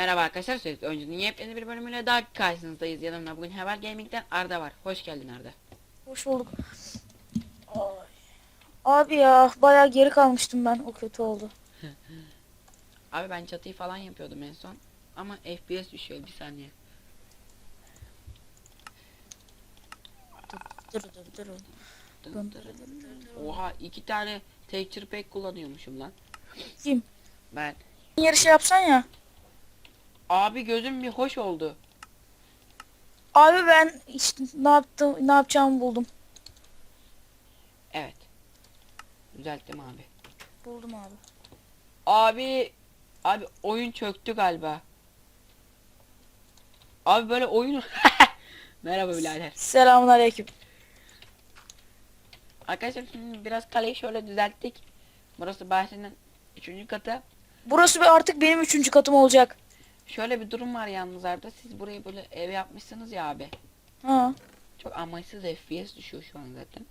Merhaba arkadaşlar sürekli oyuncunun yepyeni bir bölümüyle daha karşınızdayız. Yanımda bugün Heval Gaming'den Arda var. Hoş geldin Arda. Hoş bulduk. Ay. Abi ya bayağı geri kalmıştım ben. O kötü oldu. Abi ben çatıyı falan yapıyordum en son. Ama FPS düşüyor bir saniye. Dur dur dur. Dın dırı dırı. Oha iki tane texture pack kullanıyormuşum lan. Kim? Ben. Yarışı yapsan ya. Abi gözüm bir hoş oldu. Abi ben işte ne yaptım ne yapacağımı buldum. Evet. Düzelttim abi. Buldum abi. Abi abi oyun çöktü galiba. Abi böyle oyun Merhaba birader. Selamun aleyküm. Arkadaşlar şimdi biraz kaleyi şöyle düzelttik. Burası bahçenin üçüncü katı. Burası bir artık benim üçüncü katım olacak. Şöyle bir durum var yalnız Arda. Siz burayı böyle ev yapmışsınız ya abi. Ha. Çok amaçsız FPS düşüyor şu an zaten.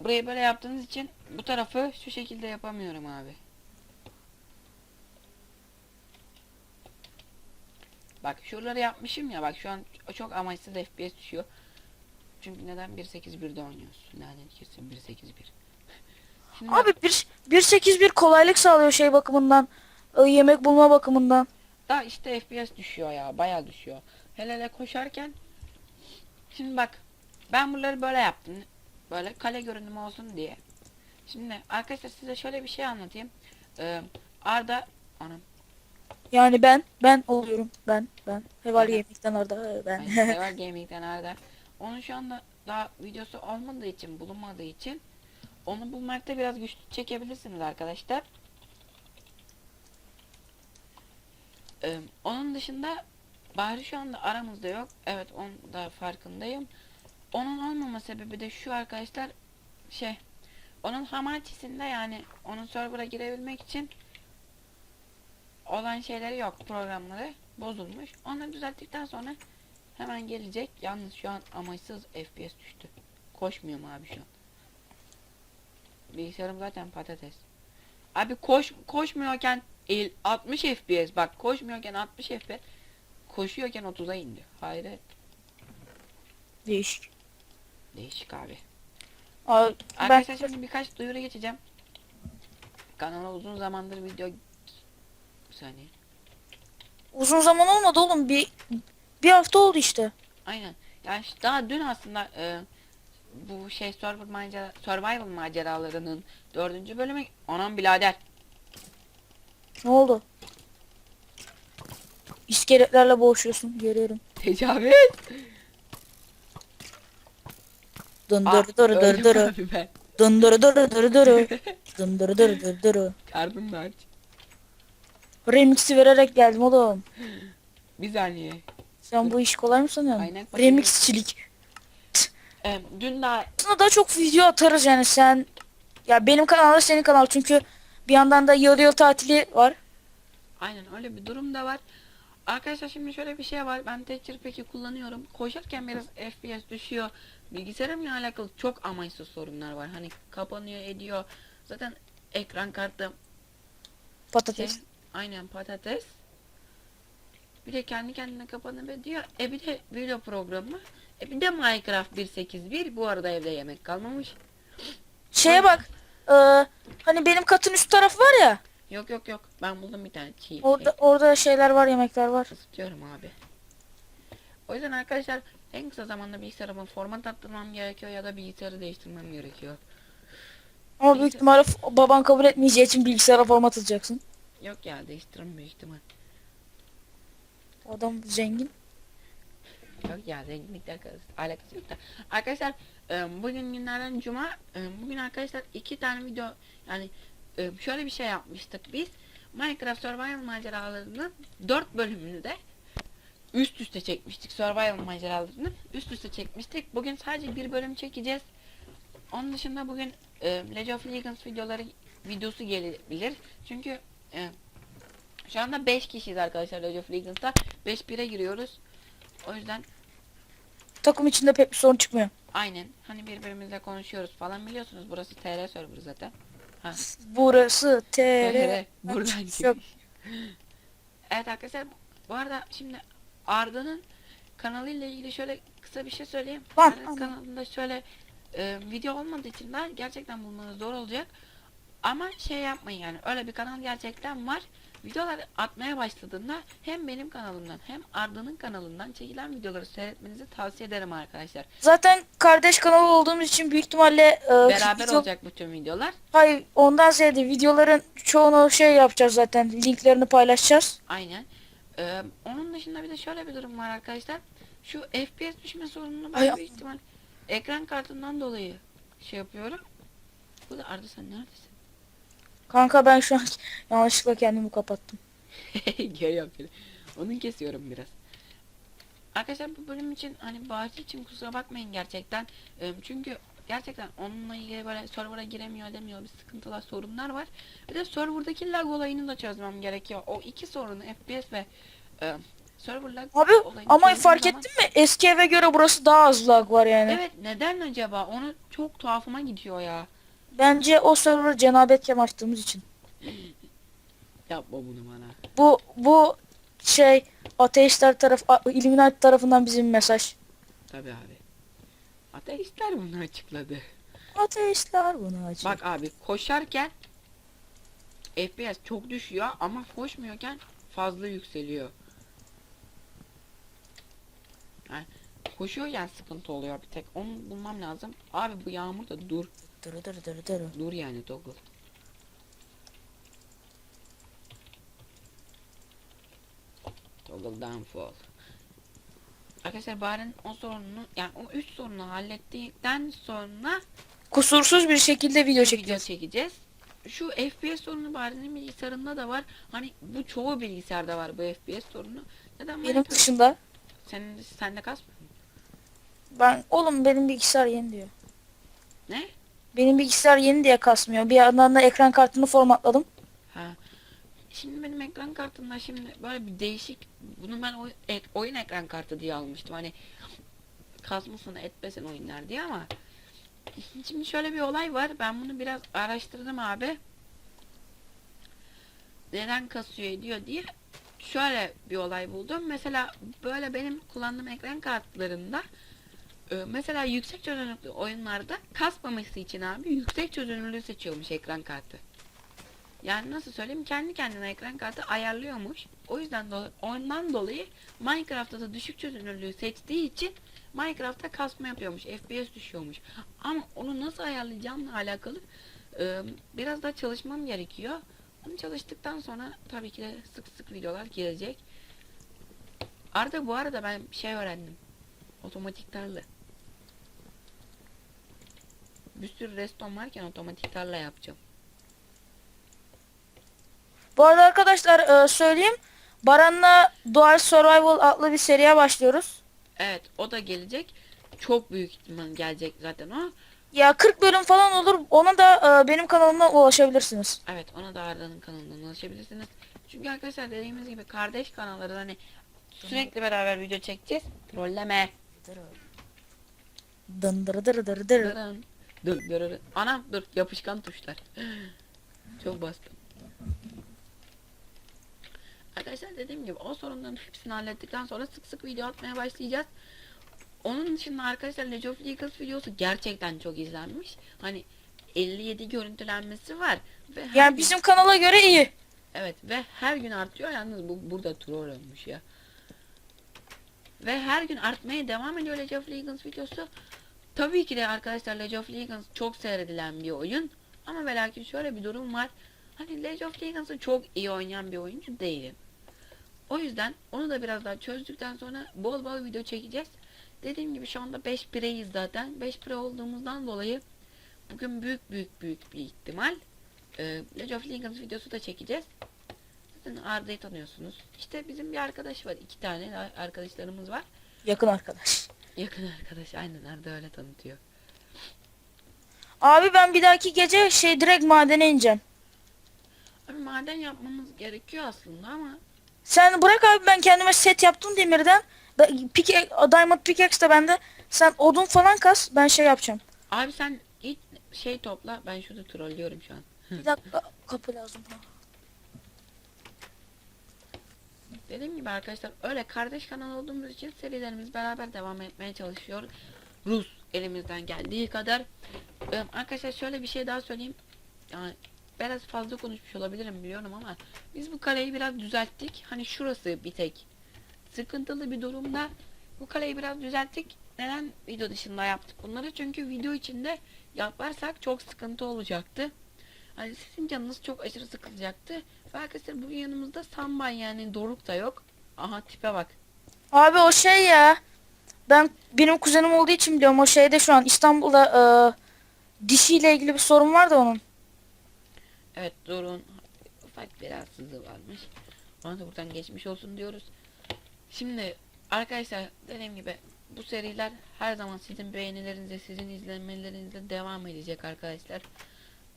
Burayı böyle yaptığınız için bu tarafı şu şekilde yapamıyorum abi. Bak şuraları yapmışım ya bak şu an çok amaçsız FPS düşüyor. Çünkü neden 1.8.1'de oynuyorsun? Lanet kesin 1.8.1. Şimdi bak- Abi bir 1.8.1 kolaylık sağlıyor şey bakımından. E, Yemek bulma bakımından. Da işte FPS düşüyor ya bayağı düşüyor. Hele hele koşarken şimdi bak ben bunları böyle yaptım. Böyle kale görünümü olsun diye. Şimdi arkadaşlar size şöyle bir şey anlatayım. Ee, Arda anam Yani ben ben oluyorum. Ben ben. Hevali Aynen. yemekten orada ben. ben Sever Gaming'den Arda. Onun şu anda daha videosu olmadığı için bulunmadığı için onu bulmakta biraz güçlük çekebilirsiniz arkadaşlar. Ee, onun dışında Bahri şu anda aramızda yok. Evet onun da farkındayım. Onun olmama sebebi de şu arkadaşlar şey onun hamaçisinde yani onun server'a girebilmek için olan şeyleri yok programları bozulmuş. Onları düzelttikten sonra hemen gelecek. Yalnız şu an amaçsız FPS düştü. Koşmuyorum abi şu an. Bilgisayarım zaten patates. Abi koş koşmuyorken el- 60 FPS bak koşmuyorken 60 FPS koşuyorken 30'a indi. Hayret. Değişik. Değişik abi. Abi, ben Arkadaşlar şimdi birkaç duyuru geçeceğim. Kanala uzun zamandır video bir saniye. uzun zaman olmadı oğlum. Bir bir hafta oldu işte. Aynen. Yani ş- daha dün aslında e, bu şey server macera, survival maceralarının dördüncü bölümü anam birader. Ne oldu? İskeletlerle boğuşuyorsun görüyorum. Tecavüz. Dındır Ah, dır dır dır dındır dır dır dır dındır dır dır dır Karnım da aç. Remix'i vererek geldim oğlum. Bir saniye. Sen bu iş kolay mı sanıyorsun? Remixçilik. Dün daha Aslında daha çok video atarız yani sen. Ya benim kanalda senin kanal çünkü bir yandan da yıl yıl tatili var. aynen öyle bir durum da var. Arkadaşlar şimdi şöyle bir şey var. Ben Texture Pack'i kullanıyorum. Koşarken biraz FPS düşüyor. Bilgisayarımla alakalı çok amaçsız sorunlar var. Hani kapanıyor ediyor. Zaten ekran kartı Patates. Şey, aynen patates. Bir de kendi kendine kapanıp diyor. E bir de video programı. E bir de Minecraft 1.8.1. Bu arada evde yemek kalmamış. Şeye bak. E, hani benim katın üst tarafı var ya. Yok yok yok. Ben buldum bir tane çiğ. Orada orada şeyler var, yemekler var. Şey, ısıtıyorum abi. O yüzden arkadaşlar en kısa zamanda bilgisayarıma format attırmam gerekiyor ya da bilgisayarı değiştirmem gerekiyor. Ama büyük ihtimalle baban kabul etmeyeceği için bilgisayara format atacaksın. Yok ya değiştiririm büyük ihtimal. Adam zengin. Yok ya zenginlikle alakası, yok da. Arkadaşlar e, bugün günlerden cuma. E, bugün arkadaşlar iki tane video yani e, şöyle bir şey yapmıştık biz. Minecraft Survival maceralarının dört bölümünü de üst üste çekmiştik. Survival maceralarını üst üste çekmiştik. Bugün sadece bir bölüm çekeceğiz. Onun dışında bugün e, League of Legends videoları videosu gelebilir. Çünkü e, şu anda 5 kişiyiz arkadaşlar League of Legends'ta. 5-1'e giriyoruz. O yüzden Takım içinde pek bir sorun çıkmıyor. aynen hani birbirimizle konuşuyoruz falan biliyorsunuz burası TR server zaten. Ha. Burası TR. Buradan Yok. Evet arkadaşlar bu arada şimdi Arda'nın kanalıyla ilgili şöyle kısa bir şey söyleyeyim. Var, Arda'nın kanalında şöyle e, video olmadığı için de gerçekten bulmanız zor olacak. Ama şey yapmayın yani öyle bir kanal gerçekten var. Videolar atmaya başladığında hem benim kanalımdan hem Arda'nın kanalından çekilen videoları seyretmenizi tavsiye ederim arkadaşlar. Zaten kardeş kanalı olduğumuz için büyük ihtimalle e, Beraber video- olacak bütün videolar. Hayır ondan ziyade videoların çoğunu şey yapacağız zaten. Linklerini paylaşacağız. Aynen. Ee, onun dışında bir de şöyle bir durum var arkadaşlar. Şu FPS düşme sorununu ben Ay- büyük ihtimal ekran kartından dolayı şey yapıyorum. Bu da Arda sen neredesin? Kanka ben şu an yanlışlıkla kendimi kapattım. Görüyorum seni. Onu kesiyorum biraz. Arkadaşlar bu bölüm için hani bahsi için kusura bakmayın gerçekten. Çünkü gerçekten onunla ilgili böyle server'a giremiyor edemiyor bir sıkıntılar sorunlar var. Bir de server'daki lag olayını da çözmem gerekiyor. O iki sorunu FPS ve e, server lag Abi ama fark zaman- ettin mi? Eski eve göre burası daha az lag var yani. Evet neden acaba? Onu çok tuhafıma gidiyor ya. Bence o server cenabetken açtığımız için. Yapma bunu bana. Bu bu şey ateistler taraf a- Illuminati tarafından bizim mesaj. Tabi abi. Ateistler bunu açıkladı. Ateistler bunu acı. Bak abi koşarken FPS çok düşüyor ama koşmuyorken fazla yükseliyor. Yani koşuyorken sıkıntı oluyor bir tek. Onu bulmam lazım. Abi bu yağmur da dur. Dır dır dır dır. Dur yani toggle. Toggle downfall. Arkadaşlar Bahar'ın o sorununu yani o üç sorunu hallettikten sonra Kusursuz bir şekilde video video çekeceğiz. çekeceğiz. Şu FPS sorunu Bahar'ın bilgisayarında da var. Hani bu çoğu bilgisayarda var bu FPS sorunu. Neden Benim Minecraft- dışında Senin sende kasmıyor mu? ben oğlum benim bilgisayar yeni diyor. Ne? Benim bilgisayar yeni diye kasmıyor. Bir yandan da ekran kartını formatladım. Ha. Şimdi benim ekran kartımda şimdi böyle bir değişik bunu ben oy- ek- oyun ekran kartı diye almıştım. Hani kasmasın etmesin oyunlar diye ama şimdi şöyle bir olay var. Ben bunu biraz araştırdım abi. Neden kasıyor ediyor diye şöyle bir olay buldum. Mesela böyle benim kullandığım ekran kartlarında mesela yüksek çözünürlüklü oyunlarda kasmaması için abi yüksek çözünürlüğü seçiyormuş ekran kartı. Yani nasıl söyleyeyim kendi kendine ekran kartı ayarlıyormuş. O yüzden dolayı, ondan dolayı Minecraft'ta da düşük çözünürlüğü seçtiği için Minecraft'ta kasma yapıyormuş. FPS düşüyormuş. Ama onu nasıl ayarlayacağımla alakalı e, biraz daha çalışmam gerekiyor. Onu çalıştıktan sonra tabii ki de sık sık videolar gelecek. Arada bu arada ben şey öğrendim. Otomatik tarla. Bir sürü reston varken otomatik tarla yapacağım. Bu arada arkadaşlar e, söyleyeyim. Baran'la Dual Survival adlı bir seriye başlıyoruz. Evet o da gelecek. Çok büyük ihtimal gelecek zaten o. Ya 40 bölüm falan olur. Ona da e, benim kanalımdan ulaşabilirsiniz. Evet ona da Arda'nın kanalından ulaşabilirsiniz. Çünkü arkadaşlar dediğimiz gibi kardeş kanalları hani sürekli beraber video çekeceğiz. Trolleme. Dın dır dır dır dır. Dırın. Dur dur dur. Anam dur yapışkan tuşlar. Çok bastım. Arkadaşlar dediğim gibi o sorunların hepsini hallettikten sonra sık sık video atmaya başlayacağız. Onun dışında arkadaşlar Legend of Legends videosu gerçekten çok izlenmiş. Hani 57 görüntülenmesi var. Ve Yani gün- bizim kanala göre iyi. Evet ve her gün artıyor yalnız bu burada troll olmuş ya. Ve her gün artmaya devam ediyor League of Legends videosu. Tabii ki de arkadaşlar League of Legends çok seyredilen bir oyun. Ama ve lakin şöyle bir durum var. Hani League of Legends'ı çok iyi oynayan bir oyuncu değilim. O yüzden onu da biraz daha çözdükten sonra bol bol video çekeceğiz. Dediğim gibi şu anda 5 pireyiz zaten. 5 pire olduğumuzdan dolayı bugün büyük büyük büyük bir ihtimal e, League of Legends videosu da çekeceğiz. Zaten Arda'yı tanıyorsunuz. İşte bizim bir arkadaş var. iki tane arkadaşlarımız var. Yakın arkadaş. Yakın arkadaş. Aynen Arda öyle tanıtıyor. Abi ben bir dahaki gece şey direkt madene ineceğim. Abi maden yapmamız gerekiyor aslında ama Sen bırak abi ben kendime set yaptım demirden. Ben- Pike, Diamond Pickaxe de bende. Sen odun falan kas ben şey yapacağım. abi sen git şey topla. Ben şurada trollüyorum şu an. Bir dakika kapı lazım. bana. Dediğim gibi arkadaşlar öyle kardeş kanal olduğumuz için serilerimiz beraber devam etmeye çalışıyor. Rus elimizden geldiği kadar. Ee, arkadaşlar şöyle bir şey daha söyleyeyim. Yani biraz fazla konuşmuş olabilirim biliyorum ama biz bu kaleyi biraz düzelttik. Hani şurası bir tek sıkıntılı bir durumda. Bu kaleyi biraz düzelttik. Neden video dışında yaptık bunları? Çünkü video içinde yaparsak çok sıkıntı olacaktı. Hani sizin canınız çok aşırı sıkılacaktı. Ve arkadaşlar bugün yanımızda Sambay yani Doruk da yok. Aha tipe bak. Abi o şey ya. Ben benim kuzenim olduğu için biliyorum o şeyde şu an İstanbul'da e, dişiyle ilgili bir sorun var da onun. Evet Doruk'un ufak bir rahatsızlığı varmış. Ona da buradan geçmiş olsun diyoruz. Şimdi arkadaşlar dediğim gibi bu seriler her zaman sizin beğenilerinizle, sizin izlemelerinizle devam edecek arkadaşlar.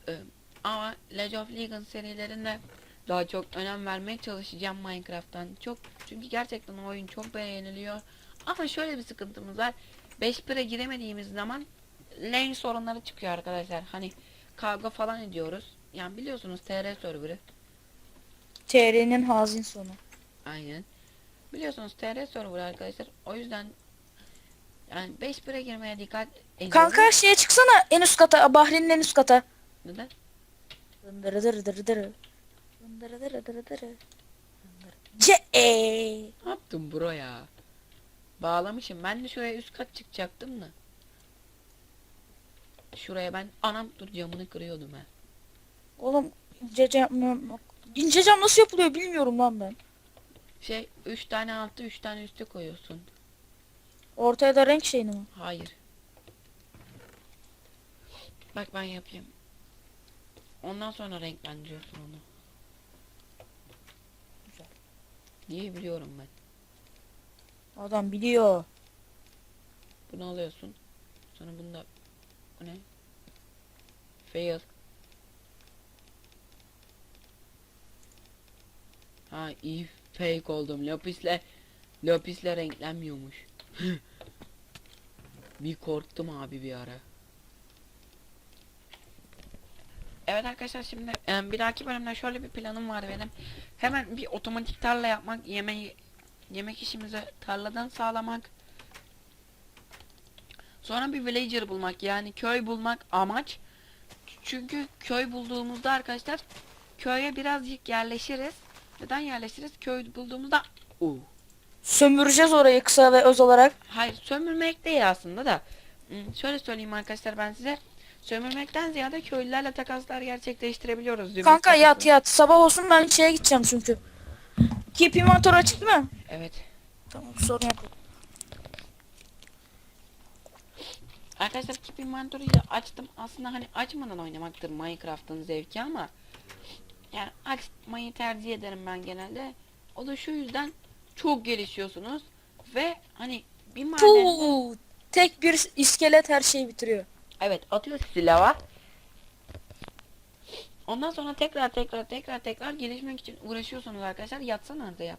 Ee, ama League of Legends serilerinde daha çok önem vermeye çalışacağım Minecraft'tan. Çok çünkü gerçekten o oyun çok beğeniliyor. Ama şöyle bir sıkıntımız var. 5 pire giremediğimiz zaman lane sorunları çıkıyor arkadaşlar. Hani kavga falan ediyoruz. Yani biliyorsunuz TR serverı. TR'nin hazin sonu. Aynen. Biliyorsunuz TR server arkadaşlar. O yüzden yani 5 pire girmeye dikkat ediyoruz. Kanka şeye çıksana en üst kata Bahri'nin en üst kata. Neden? Dındırı dırı dırı dırı. Dındırı dırı dırı dırı. Ce Ne yaptın bro ya? Bağlamışım. Ben de şuraya üst kat çıkacaktım da. Şuraya ben anam dur camını kırıyordum ha. Oğlum ince cam ince cam nasıl yapılıyor bilmiyorum lan ben. Şey 3 tane altı 3 tane üstte koyuyorsun. Ortaya da renk şeyini mi? Hayır. Bak ben yapayım. Ondan sonra renklendiriyorsun onu. Güzel. Diye biliyorum ben. Adam biliyor. Bunu alıyorsun. Sonra bunu da bu ne? Fail. Ha iyi fake oldum. Lapisle lapisle renklenmiyormuş. bir korktum abi bir ara. Evet arkadaşlar şimdi e, bir dahaki bölümde şöyle bir planım var benim. Hemen bir otomatik tarla yapmak, yemeği yemek işimizi tarladan sağlamak. Sonra bir villager bulmak yani köy bulmak amaç. Çünkü köy bulduğumuzda arkadaşlar köye birazcık yerleşiriz. Neden yerleşiriz? Köy bulduğumuzda Oo. Sömüreceğiz orayı kısa ve öz olarak. Hayır sömürmek değil aslında da. Hmm, Şöyle söyleyeyim arkadaşlar ben size. Sömürmekten ziyade köylülerle takaslar gerçekleştirebiliyoruz. Zümrüt Kanka yat yat. Sabah olsun ben şeye gideceğim çünkü. Keep inventory açık mi? Evet. Tamam sorun yok. Arkadaşlar Keep Inventory'yi açtım. Aslında hani açmadan oynamaktır Minecraft'ın zevki ama yani açmayı tercih ederim ben genelde. O da şu yüzden çok gelişiyorsunuz ve hani bir madende Puu, tek bir iskelet her şeyi bitiriyor. Evet atıyor sizi lava. Ondan sonra tekrar tekrar tekrar tekrar gelişmek için uğraşıyorsunuz arkadaşlar. Yatsana nerede yat.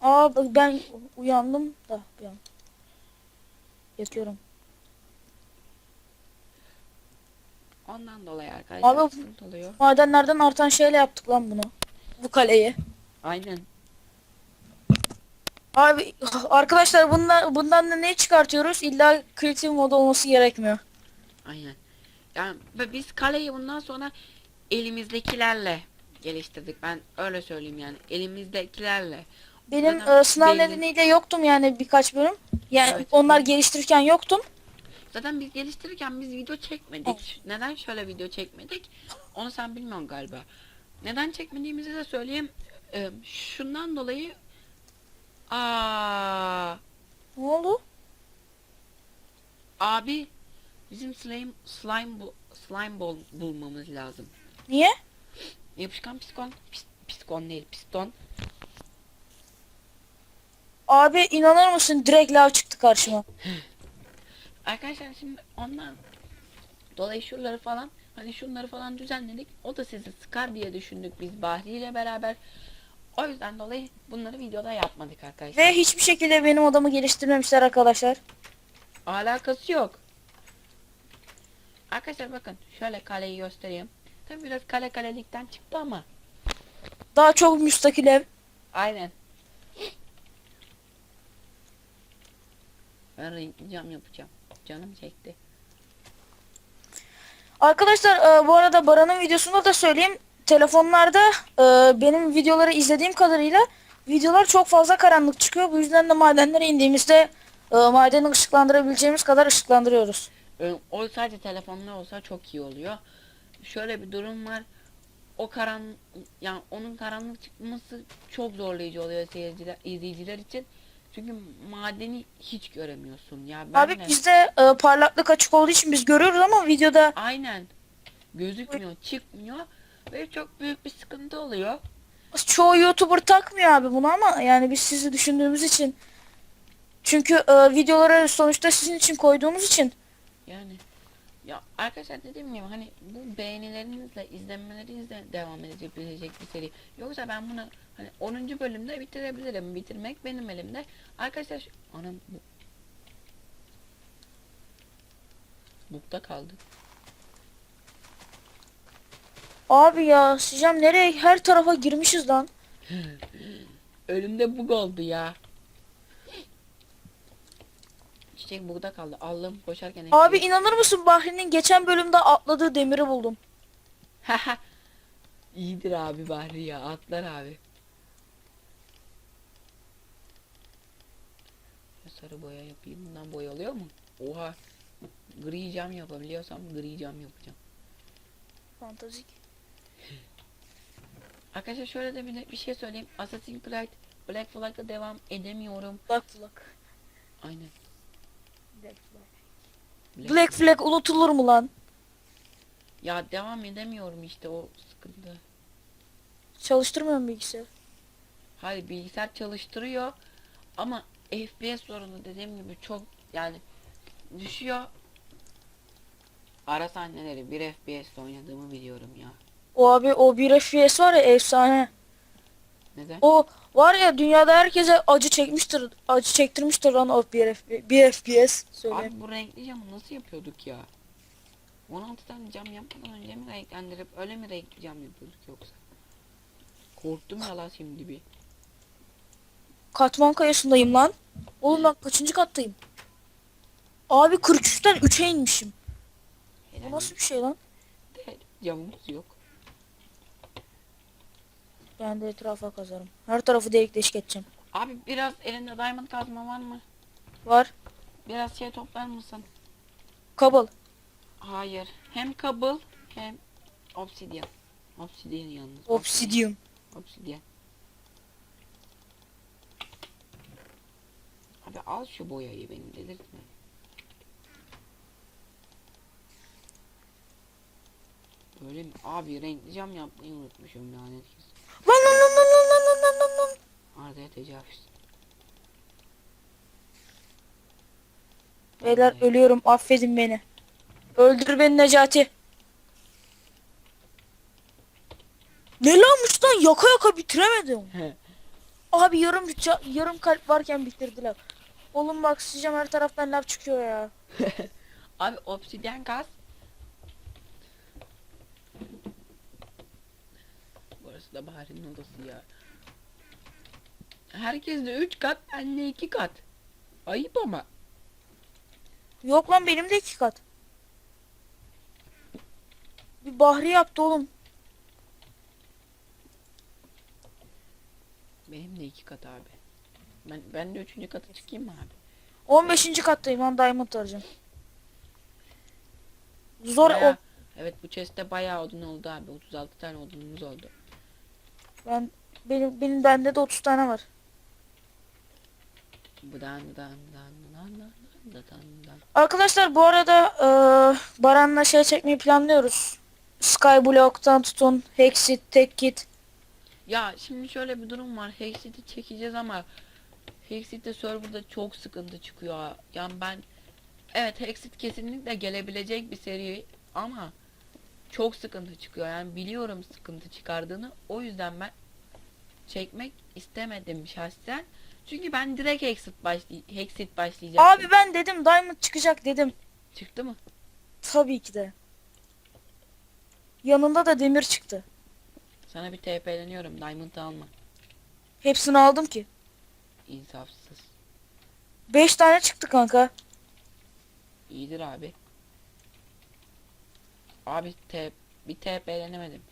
Aa bak ben uyandım da bir an. Yatıyorum. Ondan dolayı arkadaşlar Abi- sıkıntı oluyor. Madenlerden artan şeyle yaptık lan bunu. Bu kaleyi. Aynen. Abi arkadaşlar bundan bundan da ne çıkartıyoruz? İlla creative mod olması gerekmiyor. Aynen. Yani biz kaleyi bundan sonra elimizdekilerle geliştirdik. Ben öyle söyleyeyim yani. Elimizdekilerle. Benim Zaten e, sınav belli. nedeniyle yoktum yani birkaç bölüm. Yani Evet. onlar geliştirirken yoktum. Zaten biz geliştirirken biz video çekmedik. Neden şöyle video çekmedik? Onu sen bilmiyorsun galiba. Neden çekmediğimizi de söyleyeyim. Ee, şundan dolayı Aa, Ne oldu? abi bizim slime slime bu slime bol bulmamız lazım. Niye? Yapışkan piskon, pis, piskon değil, piston. Abi inanır mısın direkt lav çıktı karşıma. Arkadaşlar şimdi ondan dolayı şuraları falan hani şunları falan düzenledik. O da sizi sıkar diye düşündük biz Bahri ile beraber. O yüzden dolayı bunları videoda yapmadık arkadaşlar. Ve hiçbir şekilde benim odamı geliştirmemişler arkadaşlar. Alakası yok. Arkadaşlar bakın şöyle kaleyi göstereyim. Tabii biraz kale kalelikten çıktı ama. Daha çok müstakil ev. Aynen. Ben cam yapacağım. Canım çekti. Arkadaşlar e, bu arada Baran'ın videosunda da söyleyeyim. Telefonlarda e, benim videoları izlediğim kadarıyla videolar çok fazla karanlık çıkıyor. Bu yüzden de madenlere indiğimizde e, madeni ışıklandırabileceğimiz kadar ışıklandırıyoruz. O sadece telefonla olsa çok iyi oluyor. Şöyle bir durum var. O karan yani onun karanlık çıkması çok zorlayıcı oluyor seyirciler, izleyiciler için. Çünkü madeni hiç göremiyorsun ya. Ben Abi de- bizde e, parlaklık açık olduğu için biz görüyoruz ama videoda aynen gözükmüyor, çıkmıyor ve çok büyük bir sıkıntı oluyor. çoğu YouTuber takmıyor abi bunu ama yani biz sizi düşündüğümüz için çünkü e, videoları sonuçta sizin için koyduğumuz için Yani ya arkadaşlar dediğim gibi hani bu beğenilerinizle izlenmelerinizle devam edecek bir seri. Yoksa ben bunu hani 10. bölümde bitirebilirim. Bitirmek benim elimde. Arkadaşlar şu... Anam bu... Bukta kaldı. abi ya Sicem nereye her tarafa girmişiz lan. Önümde bug oldu ya. Çiçek bugda kaldı. Aldım koşarken. Abi inanır mısın Bahri'nin geçen bölümde atladığı demiri buldum. İyidir abi Bahri ya. Atlar abi. Sarı boya yapayım. Bundan boya oluyor mu? Oha. Gri cam yapabiliyorsam gri cam yapacağım. Fantazik. Arkadaşlar şöyle de bir, bir şey söyleyeyim. Assassin's Creed Black Flag'da devam edemiyorum. Black Flag. Aynen. Black Flag. Black- Black Flag unutulur mu lan? Ya devam edemiyorum işte o sıkıntı. Çalıştırmıyor mu bilgisayar? Hayır bilgisayar çalıştırıyor ama FPS sorunu dediğim gibi çok yani düşüyor. Ara sahneleri 1 FPS oynadığımı biliyorum ya. O abi o bir FPS var ya efsane. Neden? O var ya dünyada herkese acı çekmiştir. Acı çektirmiştir lan o bir, F- bir FPS. Söyleyeyim. Abi bu renkli camı nasıl yapıyorduk ya? 16 tane cam yapmadan önce mi renklendirip öyle mi renkli cam yapıyorduk yoksa? Korktum ya lan şimdi bir. Katman kayasındayım lan. Oğlum ben kaçıncı kattayım? Abi 43'ten 3'e inmişim. Helal Bu nasıl bir şey lan? de camımız yok. Ben de etrafa kazarım. Her tarafı delik deşik edeceğim. Abi biraz elinde diamond kazma var mı? Var. Biraz şey toplar mısın? Kabul. Hayır. Hem kabul hem obsidyen. Obsidyen yalnız. Obsidian. Obsidyen. Abi al şu boyayı benim delirtme. Böyle mi? Abi renkli cam yapmayı unutmuşum lanet kesin. Lan lan lan lan lan lan lan lan lan. Arda'ya tecavüz. Beyler Vallahi. ölüyorum affedin beni. Öldür beni Necati. Ne lanmış lan yaka yaka bitiremedim. Abi yarım yarım kalp varken bitirdiler. Oğlum bak sıcam her taraftan laf çıkıyor ya. Abi obsidyen gaz. Burası da Bahar'ın odası ya. Herkes de 3 kat, bende 2 kat. Ayıp ama. Yok lan benim de iki kat. Bir bahri yaptı oğlum. Benim de 2 kat abi. Ben ben de 3. kata çıkayım mı abi? 15. kattayım lan diamond arayacağım. Zor Bayağı- o. Evet bu chest'te bayağı odun oldu abi. 36 tane odunumuz oldu. Ben benim benim bende de 30 tane var. Bıdan dan dan dan dan dan dan dan. Arkadaşlar bu arada eee Baran'la şey çekmeyi planlıyoruz. Skyblock'tan tutun, Hexit, Tekkit. Ya şimdi şöyle bir durum var. Hexit'i çekeceğiz ama Hexit'te serverda çok sıkıntı çıkıyor. Yani ben evet Hexit kesinlikle gelebilecek bir seri ama çok sıkıntı çıkıyor. Yani biliyorum sıkıntı çıkardığını. O yüzden ben çekmek istemedim şahsen. Çünkü ben direkt Hexit, başlay Hexit başlayacağım. Abi ben dedim Diamond çıkacak dedim. Çıktı mı? Tabii ki de. Yanında da demir çıktı. Sana bir TP'leniyorum. Diamond alma. Hepsini aldım ki. İnsafsız. 5 tane çıktı kanka. İyidir abi. Abi T bir TP'lenemedim.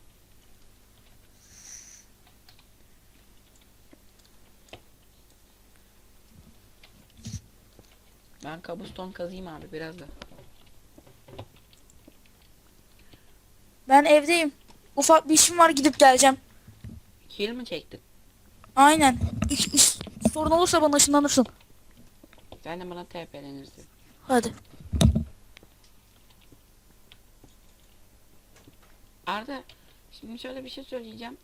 Ben kabuston kazıyım abi biraz da. Ben evdeyim. Ufak bir işim var gidip geleceğim. Kill mi çektin? Aynen. İş, iş- sorun olursa bana ışınlanırsın. Sen de bana TP'lenirsin. Hadi. Arda şimdi şöyle bir şey söyleyeceğim.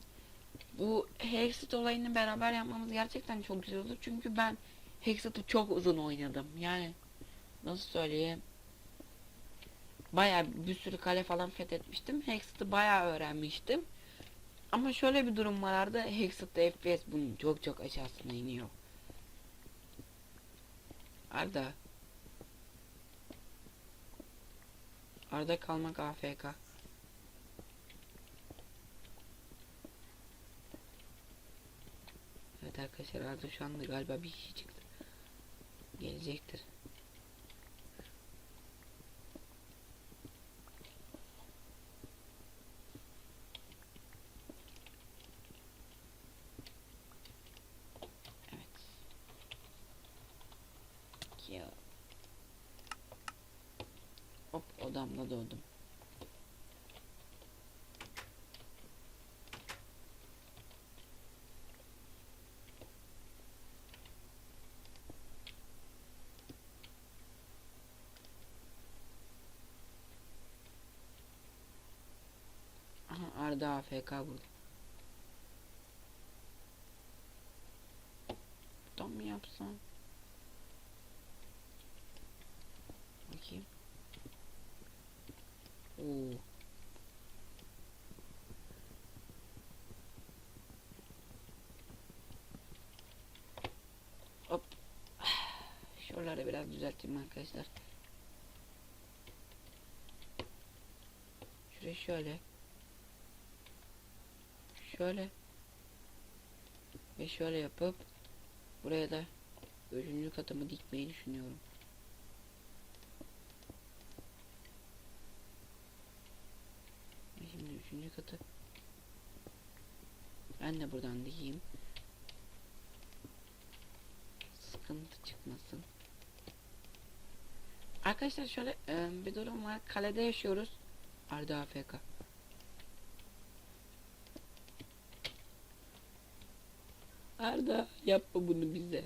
Bu Hexit olayını beraber yapmamız gerçekten çok güzel olur. Çünkü ben Hexit'i çok uzun oynadım. Yani nasıl söyleyeyim? Baya bir sürü kale falan fethetmiştim. Hexit'i baya öğrenmiştim. Ama şöyle bir durum var Arda. Hexit'te FPS bunun çok çok aşağısına iniyor. Arda. Arda kalmak AFK. Evet arkadaşlar Arda şu anda galiba bir şey çıktı. Gelecektir. Evet. Hop odamda doğdum. Aha Arda AFK burada. Tam mı yapsam? Bakayım. Oo. Hop. Şuraları biraz düzelteyim arkadaşlar. Şöyle. Şöyle. Ve şöyle yapıp buraya da üçüncü katımı dikmeyi düşünüyorum. Şimdi üçüncü katı ben de buradan dikeyim. Sıkıntı çıkmasın. Arkadaşlar şöyle bir durum var. Kalede yaşıyoruz. Arda AFK. Arda yapma bunu bize.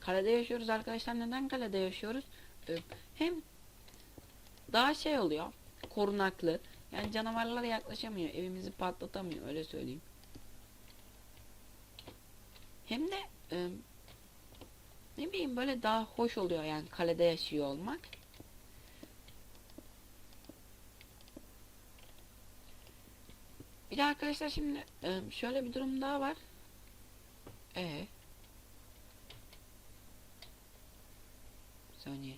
Kalede yaşıyoruz arkadaşlar. Neden kalede yaşıyoruz? Ee, Hem daha şey oluyor. Korunaklı. Yani canavarlar yaklaşamıyor. Evimizi patlatamıyor. Öyle söyleyeyim. Hem de e, ne bileyim böyle daha hoş oluyor yani kalede yaşıyor olmak. Bir de arkadaşlar şimdi e, şöyle bir durum daha var. E Bir saniye.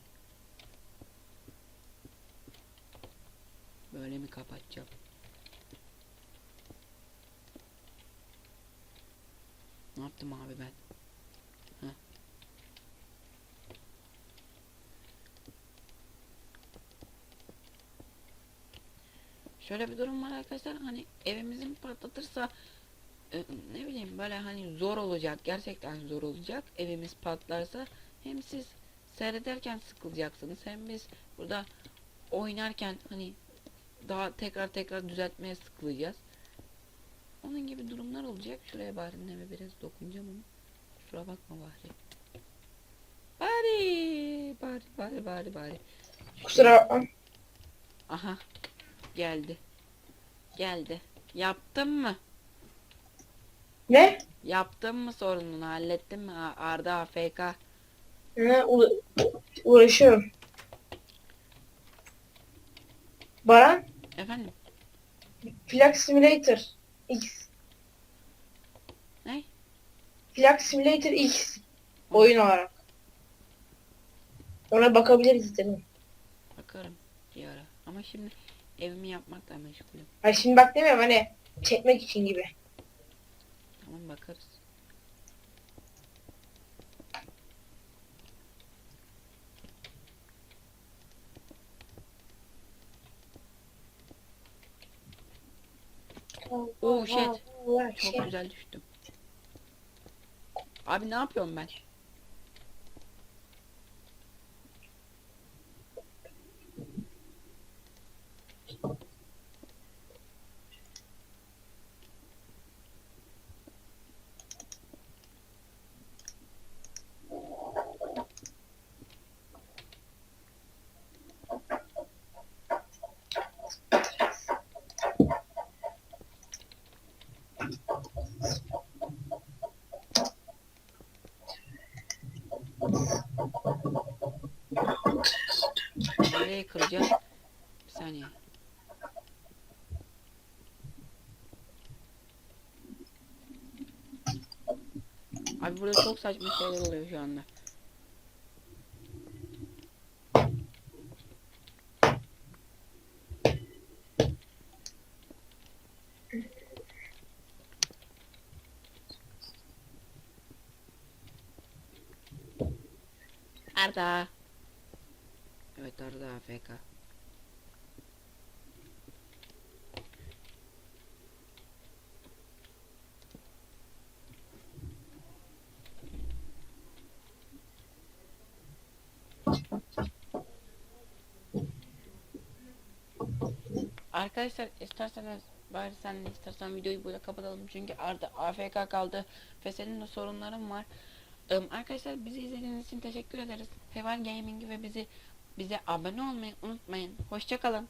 Böyle mi kapatacağım? Ne yaptım abi ben? Şöyle bir durum var arkadaşlar hani evimizin patlatırsa e, ne bileyim böyle hani zor olacak gerçekten zor olacak evimiz patlarsa hem siz seyrederken sıkılacaksınız hem biz burada oynarken hani daha tekrar tekrar düzeltmeye sıkılacağız. Onun gibi durumlar olacak. Şuraya bari neme biraz dokunacağım ama kusura bakma bari. Bari bari bari bari bari. Kusura bakma. Aha. Geldi. Geldi. Yaptın mı? Ne? Yaptın mı sorununu? Hallettin mi? Arda AFK. Ne? U- uğraşıyorum. Baran, Efendim? Flag Simulator X. Ne? Flag Simulator X. Oyun olarak. Ona bakabiliriz dedim. Bakarım bir ara. Ama şimdi Evimi yapmakla meşgulüm. Ay şimdi bak demiyorum hani çekmek için gibi. Tamam bakarız. Oh shit. Çok güzel düştüm. Abi ne yapıyorum ben? Burada çok saçma şeyler oluyor şu anda. Arda. Evet Arda AFK. Arkadaşlar isterseniz bari sen istersen videoyu burada kapatalım çünkü Arda AFK kaldı ve senin de sorunların var. Im, arkadaşlar bizi izlediğiniz için teşekkür ederiz. Heval Gaming ve bizi bize abone olmayı unutmayın. Hoşçakalın.